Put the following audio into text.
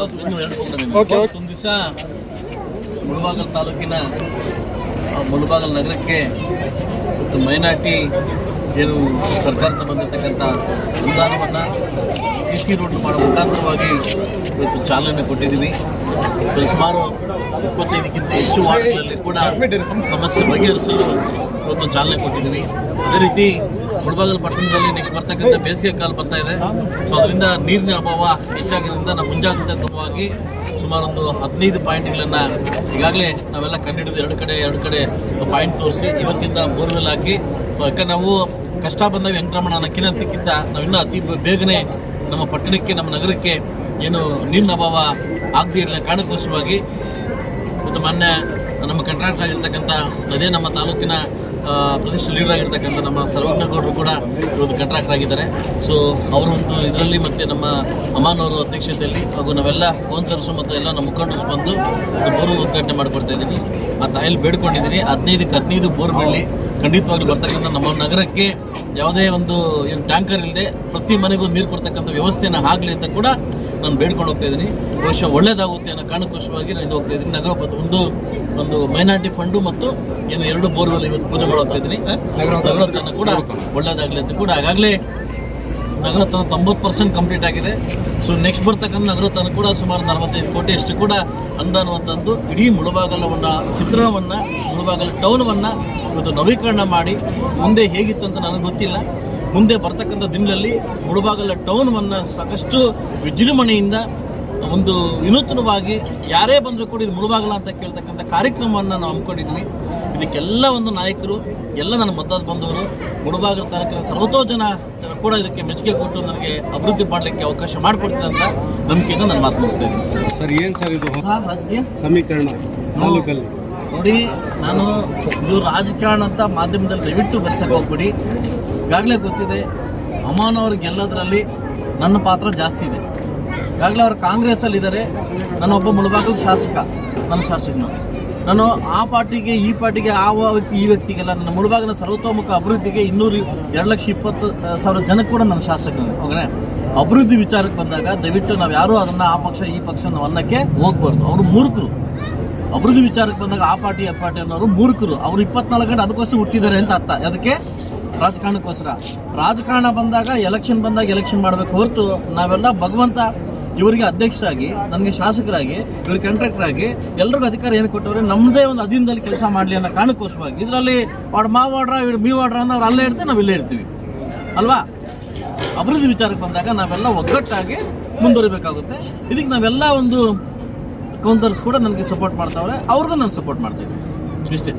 ಇವತ್ತೊಂದು ದಿವಸ ಮುಳಬಾಗಲ್ ತಾಲೂಕಿನ ಆ, ಮುಳಬಾಗಲ್ ನಗರಕ್ಕೆ ಮೈನಾಟಿ ಏನು ಸರ್ಕಾರದಿಂದ ಬಂದಿರತಕ್ಕಂಥ ಅನುದಾನವನ್ನು ಸಿ ಸಿ ರೋಡ್ ಮಾಡೋ ಮುಖಾಂತರವಾಗಿ ಇವತ್ತು ಚಾಲನೆ ಕೊಟ್ಟಿದ್ದೀವಿ. ಸುಮಾರು ಇಪ್ಪತ್ತೈದಕ್ಕಿಂತ ಹೆಚ್ಚು ವಾರ್ಡ್ಗಳಲ್ಲಿ ಕೂಡ ಸಮಸ್ಯೆ ಬಗೆಹರಿಸಲು ಇವತ್ತು ಚಾಲನೆ ಕೊಟ್ಟಿದ್ದೀವಿ. ಅದೇ ರೀತಿ ಮುಳಬಾಗಲ್ ಪಟ್ಟಣದಲ್ಲಿ ನೆಕ್ಸ್ಟ್ ಬರ್ತಕ್ಕಂಥ ಬೇಸಿಗೆ ಕಾಲ ಬರ್ತಾ ಇದೆ. ಸೊ ಅದರಿಂದ ನೀರಿನ ಅಭಾವ ಹೆಚ್ಚಾಗಿರೋದ್ರಿಂದ ನಾವು ಮುಂಜಾಗ್ರತಾ ಕ್ರಮವಾಗಿ ಸುಮಾರು ಒಂದು ಹದಿನೈದು ಪಾಯಿಂಟ್ಗಳನ್ನು ಈಗಾಗಲೇ ನಾವೆಲ್ಲ ಕಂಡಿಡಿದು ಎರಡು ಕಡೆ ಎರಡು ಕಡೆ ಪಾಯಿಂಟ್ ತೋರಿಸಿ ಇವತ್ತಿಂದ ಬೋರ್ವೆಲ್ ಹಾಕಿ. ಯಾಕೆ ನಾವು ಕಷ್ಟ ಬಂದಾಗ ವೆಂಕಟರಮಣ ಅನ್ನಕ್ಕಿಂತ ನಾವು ಇನ್ನೂ ಅತಿ ಬೇಗನೆ ನಮ್ಮ ಪಟ್ಟಣಕ್ಕೆ, ನಮ್ಮ ನಗರಕ್ಕೆ ಏನು ನೀರಿನ ಅಭಾವ ಆಗದೇ ಇರಲಿ ಕಾರಣಕ್ಕೋಸ್ಕರವಾಗಿ ಮತ್ತು ಮೊನ್ನೆ ನಮ್ಮ ಕಂಟ್ರಾಕ್ಟರ್ ಆಗಿರ್ತಕ್ಕಂಥ ಅದೇ ನಮ್ಮ ತಾಲೂಕಿನ ಪ್ರದೇಶ ಲೀಡರ್ ಆಗಿರ್ತಕ್ಕಂಥ ನಮ್ಮ ಸರ್ವಜ್ಞಗೌಡರು ಕೂಡ ಇವತ್ತು ಕಂಟ್ರಾಕ್ಟರ್ ಆಗಿದ್ದಾರೆ ಸೊ ಅವರ ಒಂದು ಇದರಲ್ಲಿ ಮತ್ತು ನಮ್ಮ ಅಮಾನವರು ಅಧ್ಯಕ್ಷತೆಯಲ್ಲಿ ಹಾಗೂ ನಾವೆಲ್ಲ ಕೌನ್ಸಲರ್ಸು ಮತ್ತು ಎಲ್ಲ ನಮ್ಮ ಮುಖಂಡರು ಬಂದು ಒಂದು ಬೋರು ಉದ್ಘಾಟನೆ ಮಾಡಿಕೊಡ್ತಾ ಇದ್ದೀನಿ. ಆ ತಾಯಲ್ಲಿ ಬೇಡ್ಕೊಂಡಿದ್ದೀನಿ ಹದಿನೈದಕ್ಕೆ ಹದಿನೈದು ಬೋರ್ ಬರಲಿ ಖಂಡಿತವಾಗ್ಲೂ ಬರ್ತಕ್ಕಂಥ ನಮ್ಮ ನಗರಕ್ಕೆ ಯಾವುದೇ ಒಂದು ಏನು ಟ್ಯಾಂಕರ್ ಇಲ್ಲದೆ ಪ್ರತಿ ಮನೆಗೂ ನೀರು ಕೊಡ್ತಕ್ಕಂಥ ವ್ಯವಸ್ಥೆನ ಆಗಲಿ ಅಂತ ಕೂಡ ನಾನು ಬೇಡ್ಕೊಂಡು ಹೋಗ್ತಾ ಇದ್ದೀನಿ. ವರ್ಷ ಒಳ್ಳೇದಾಗುತ್ತೆ ಅನ್ನೋ ಕಾರಣಕ್ಕೋಸ್ಕರವಾಗಿ ನಾನು ಇದು ಹೋಗ್ತಾ ಇದ್ದೀನಿ. ನಗರ ಒಂದು ಒಂದು ಮೈನಾರಿಟಿ ಫಂಡು ಮತ್ತು ಏನು ಎರಡು ಬೋರ್ವೆಲ್ ಇವತ್ತು ಪೂಜೆ ಮಾಡಿ ಹೋಗ್ತಾ ಇದ್ದೀನಿ ನಗರೋತ್ಥಾನ ಕೂಡ ಒಳ್ಳೇದಾಗಲಿ ಅಂತ ಕೂಡ ಆಗಾಗಲೇ ನಗರೋತ್ಥಾನ ತೊಂಬತ್ತು ಪರ್ಸೆಂಟ್ ಕಂಪ್ಲೀಟ್ ಆಗಿದೆ. ಸೊ ನೆಕ್ಸ್ಟ್ ಬರ್ತಕ್ಕಂಥ ನಗರೋತ್ಥಾನ ಕೂಡ ಸುಮಾರು ನಲವತ್ತೈದು ಕೋಟಿಯಷ್ಟು ಕೂಡ ಅನುದಾನವಂತಂದು ಇಡೀ ಮುಳುಬಾಗಲವನ್ನು, ಚಿತ್ರಣವನ್ನು, ಮುಳಬಾಗಲ ಟೌನವನ್ನು ಇವತ್ತು ನವೀಕರಣ ಮಾಡಿ ಮುಂದೆ ಹೇಗಿತ್ತು ಅಂತ ನನಗೆ ಗೊತ್ತಿಲ್ಲ. ಮುಂದೆ ಬರ್ತಕ್ಕಂಥ ದಿನಗಳಲ್ಲಿ ಮುಳುಬಾಗಲ ಟೌನವನ್ನು ಸಾಕಷ್ಟು ವಿಜೃಂಭಣೆಯಿಂದ ಒಂದು ವಿನೂತನವಾಗಿ ಯಾರೇ ಬಂದರೂ ಕೂಡ ಇದು ಮುಳುಬಾಗಲ ಅಂತ ಕೇಳ್ತಕ್ಕಂಥ ಕಾರ್ಯಕ್ರಮವನ್ನು ನಾವು ಹಮ್ಮಿಕೊಂಡಿದ್ವಿ ಇದಕ್ಕೆಲ್ಲ ಒಂದು ನಾಯಕರು ಎಲ್ಲ ನನ್ನ ಮತದ ಬಂದವರು ಮುಳುಬಾಗಲ ತಾಲೂಕಿನ ಸರ್ವತೋ ಜನ ಜನ ಕೂಡ ಇದಕ್ಕೆ ಮೆಚ್ಚುಗೆ ಕೊಟ್ಟು ನನಗೆ ಅಭಿವೃದ್ಧಿ ಮಾಡಲಿಕ್ಕೆ ಅವಕಾಶ ಮಾಡಿಕೊಡ್ತೀನಿ ಅಂತ ನಂಬಿಕೆಯಿಂದ ನಾನು ಮಾತು ಮುಗಿಸ್ತಾ ಇದ್ದೀನಿ. ಸರ್ ಏನು ಸರ್ ಇದು? ಹೊಸ ರಾಜಕೀಯ? ಸಮೀಕರಣ ತಾಲೂಕಲ್ಲಿ ನೋಡಿ ನಾನು ಇದು ರಾಜಕಾರಣ ಅಂತ ಮಾಧ್ಯಮದಲ್ಲಿ ದಯವಿಟ್ಟು ಬರ್ಸಕ್ಕೆ ಹೋಗ್ಬಿಡಿ. ಈಗಾಗಲೇ ಗೊತ್ತಿದೆ, ಅಮಾನ್ ಅವರು ಗೆಲ್ಲೋದ್ರಲ್ಲಿ ನನ್ನ ಪಾತ್ರ ಜಾಸ್ತಿ ಇದೆ. ಈಗಾಗಲೇ ಅವರು ಕಾಂಗ್ರೆಸ್ಸಲ್ಲಿ ಇದ್ದಾರೆ ನಾನೊಬ್ಬ ಮುಳಬಾಗಲು ಶಾಸಕ, ನನ್ನ ಶಾಸಕನು. ನಾನು ಆ ಪಾರ್ಟಿಗೆ, ಈ ಪಾರ್ಟಿಗೆ, ಆ ವ್ಯಕ್ತಿ, ಈ ವ್ಯಕ್ತಿಗೆಲ್ಲ ನನ್ನ ಮುಳಬಾಗಿನ ಸರ್ವತೋಮುಖ ಅಭಿವೃದ್ಧಿಗೆ ಇನ್ನೂರು ಎರಡು ಲಕ್ಷ ಇಪ್ಪತ್ತು ಸಾವಿರ ಜನಕ್ಕೆ ಕೂಡ ನನ್ನ ಶಾಸಕನು. ಹೋಗ್ರೆ ಅಭಿವೃದ್ಧಿ ವಿಚಾರಕ್ಕೆ ಬಂದಾಗ ದಯವಿಟ್ಟು ನಾವು ಯಾರೂ ಅದನ್ನು ಆ ಪಕ್ಷ, ಈ ಪಕ್ಷ ಅನ್ನಕ್ಕೆ ಹೋಗ್ಬಾರ್ದು. ಅವರು ಮೂರ್ಖರು. ಅಭಿವೃದ್ಧಿ ವಿಚಾರಕ್ಕೆ ಬಂದಾಗ ಆ ಪಾರ್ಟಿ ಆ ಪಾರ್ಟಿ ಅನ್ನೋರು ಮೂರ್ಖರು. ಅವರು ಇಪ್ಪತ್ನಾಲ್ಕು ಗಂಟೆ ಅದಕ್ಕೋಸ್ಕರ ಹುಟ್ಟಿದ್ದಾರೆ ಅಂತ ಅರ್ಥ. ಅದಕ್ಕೆ ರಾಜಕಾರಣಕ್ಕೋಸ್ಕರ. ರಾಜಕಾರಣ ಬಂದಾಗ ಎಲೆಕ್ಷನ್ ಬಂದಾಗ ಎಲೆಕ್ಷನ್ ಮಾಡಬೇಕು ಹೊರತು ನಾವೆಲ್ಲ ಭಗವಂತ ಇವರಿಗೆ ಅಧ್ಯಕ್ಷರಾಗಿ, ನನಗೆ ಶಾಸಕರಾಗಿ, ಇವ್ರಿಗೆ ಕಾಂಟ್ರಾಕ್ಟರ್ ಆಗಿ ಎಲ್ರಿಗೂ ಅಧಿಕಾರ ಏನು ಕೊಟ್ಟವ್ರೆ ನಮ್ಮದೇ ಒಂದು ಅಧೀನದಲ್ಲಿ ಕೆಲಸ ಮಾಡಲಿ ಅನ್ನೋ ಕಾರಣಕ್ಕೋಸ್ಕರವಾಗಿ. ಇದರಲ್ಲಿ ವಾಡ್ ಮಾ ವಾಡ್ರ, ಇವ್ರು ಮೀ ವಾಡ್ರ ಅವ್ರು ಅಲ್ಲೇ ಇರ್ತೀವಿ ನಾವು ಇಲ್ಲೇ ಇರ್ತೀವಿ. ಅಲ್ವಾ? ಅಭಿವೃದ್ಧಿ ವಿಚಾರಕ್ಕೆ ಬಂದಾಗ ನಾವೆಲ್ಲ ಒಗ್ಗಟ್ಟಾಗಿ ಮುಂದುವರಿಬೇಕಾಗುತ್ತೆ. ಇದಕ್ಕೆ ನಾವೆಲ್ಲ ಒಂದು ಕೌಂಟರ್ಸ್ ಕೂಡ ನನಗೆ ಸಪೋರ್ಟ್ ಮಾಡ್ತಾವ್ರೆ ಅವ್ರಿಗೂ ನಾನು ಸಪೋರ್ಟ್ ಮಾಡ್ತೀನಿ ಇಷ್ಟೇ.